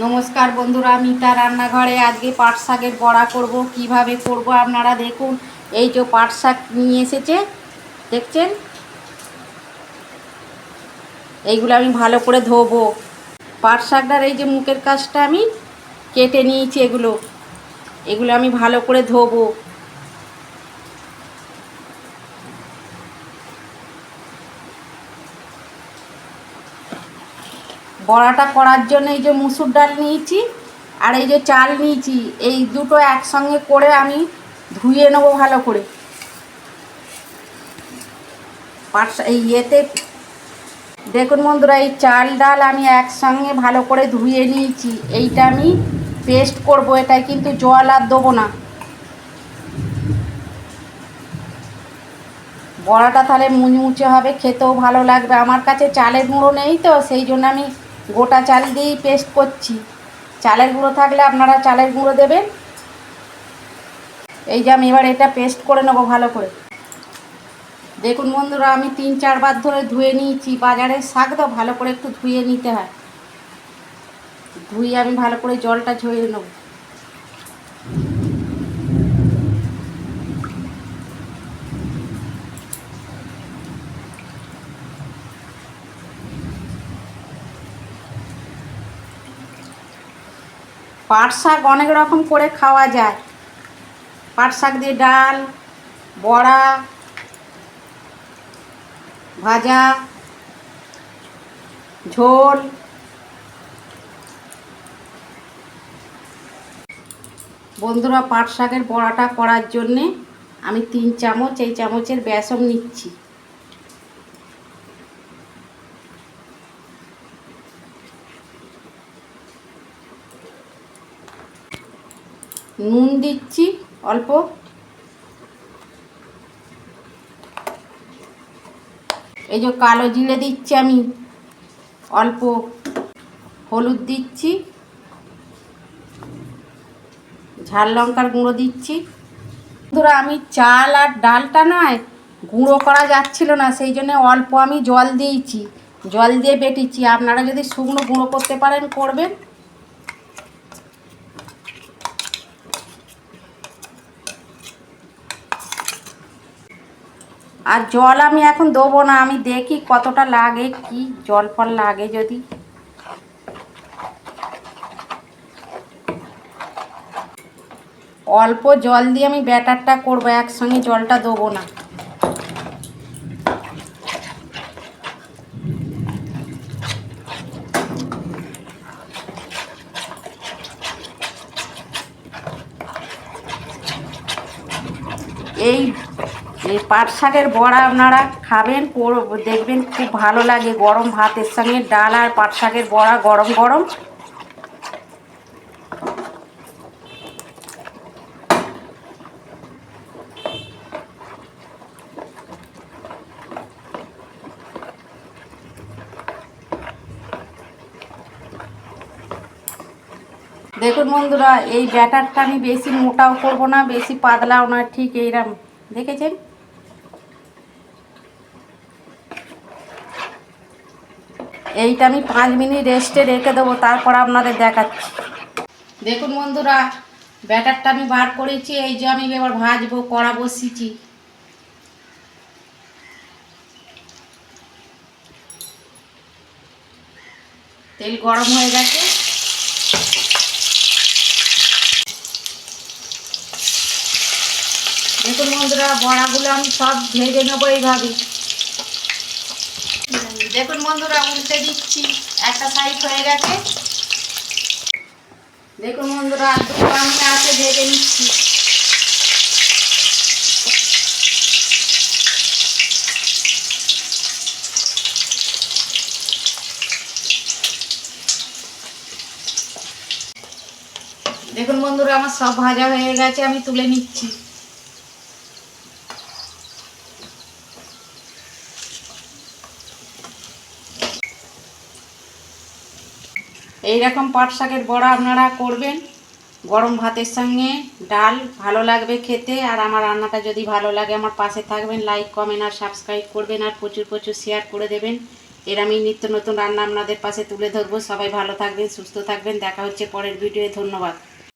নমস্কার বন্ধুরা মিতা রান্নাঘরে আজকে পাট শাকের বড়া করব। কীভাবে করব আপনারা দেখুন। এই যে পাট শাক নিয়ে এসেছে, দেখছেন? এইগুলো আমি ভালো করে ধোবো। পাট শাকটার এই যে মুখের কাজটা আমি কেটে নিয়েছি এগুলো। এগুলো আমি ভালো করে ধোবো। বড়াটা করার জন্য এই যে মুসুর ডাল নিয়েছি আর এই যে চাল নিয়েছি, এই দুটো একসঙ্গে করে আমি ধুয়ে নেব ভালো করে। এই ইয়েতে দেখুন বন্ধুরা, এই চাল ডাল আমি একসঙ্গে ভালো করে ধুয়ে নিয়েছি, এইটা আমি পেস্ট করব এটাই কিন্তু জল আর দেবো না। বড়াটা তাহলে মুচমুচে হবে, খেতেও ভালো লাগবে। আমার কাছে চালের গুঁড়ো নেই তো, সেই জন্য আমি গোটা চাল দিয়েই পেস্ট করছি। চালের গুঁড়ো থাকলে আপনারা চালের গুঁড়ো দেবেন। এই যে আমি এবার এটা পেস্ট করে নেব ভালো করে। দেখুন বন্ধুরা, আমি তিন চারবার ধরে ধুয়ে নিয়েছি। বাজারের শাক তো ভালো করে একটু ধুয়ে নিতে হয়। ধুয়ে আমি ভালো করে জলটা ঝরিয়ে নেব। পাট শাক অনেক রকম করে খাওয়া যায়। পাট শাক দিয়ে ডাল, বড়া, ভাজা, ঝোল। বন্ধুরা, পাট শাকের বড়াটা করার জন্যে আমি তিন চামচ, এই চামচের বেসন নিচ্ছি। নুন দিচ্ছি, অল্প। এই যে কালো জিরে দিচ্ছি আমি, অল্প। হলুদ দিচ্ছি। ঝাল লঙ্কার গুঁড়ো দিচ্ছি। বন্ধুরা, আমি চাল আর ডালটা নয়, গুঁড়ো করা যাচ্ছিল না, সেই জন্য অল্প আমি জল দিয়েছি। জল দিয়ে বেটেছি। আপনারা যদি শুকনো গুঁড়ো করতে পারেন, করবেন। আর জল আমি এখন দেবো না, আমি দেখি কতটা লাগে, কি জল ফল লাগে যদি। অল্প জল দিয়ে আমি ব্যাটারটা করব, একসঙ্গে জলটা দেবো না। এই এই পাট শাকের বড়া আপনারা খাবেন দেখবেন খুব ভালো লাগে গরম ভাতের সঙ্গে। ডাল আর পাট শাকের বড়া গরম গরম। দেখুন বন্ধুরা, এই ব্যাটারটা আমি বেশি মোটাও করব না, বেশি পাতলাও না, ঠিক এইরকম দেখেছেন? এইটা আমি পাঁচ মিনিট রেস্টে রেখে দেবো, তারপর আপনাদের দেখাচ্ছি। দেখুন বন্ধুরা, ব্যাটারটা আমি বার করেছি, এই যে আমি এবার ভাজবো, কড়া বসিয়েছি। তেল গরম হয়ে গেছে। দেখুন বন্ধুরা, বড়াগুলো আমি সব ভেজে নেব এইভাবে। দেখুন বন্ধুরা, উল্টে দিচ্ছি। একটা সাইড হয়ে গেছে। দেখুন বন্ধুরা, দুটো আমি আছে, ভেজে নিচ্ছি। দেখুন বন্ধুরা, আমার সব ভাজা হয়ে গেছে, আমি তুলে নিচ্ছি। এই রকম পাট শাকের বড়া আপনারা করবেন। গরম ভাতের সঙ্গে ডাল ভালো লাগবে খেতে, আর আমার রান্নাটা যদি ভালো লাগে আমার পাশে থাকবেন লাইক কমেন্ট আর সাবস্ক্রাইব করবেন, আর প্রচুর প্রচুর শেয়ার করে দেবেন। এর আমি নিত্য নতুন রান্না আপনাদের পাশে তুলে ধরবো। সবাই ভালো থাকবেন, সুস্থ থাকবেন। দেখা হচ্ছে পরের ভিডিওয়ে ধন্যবাদ।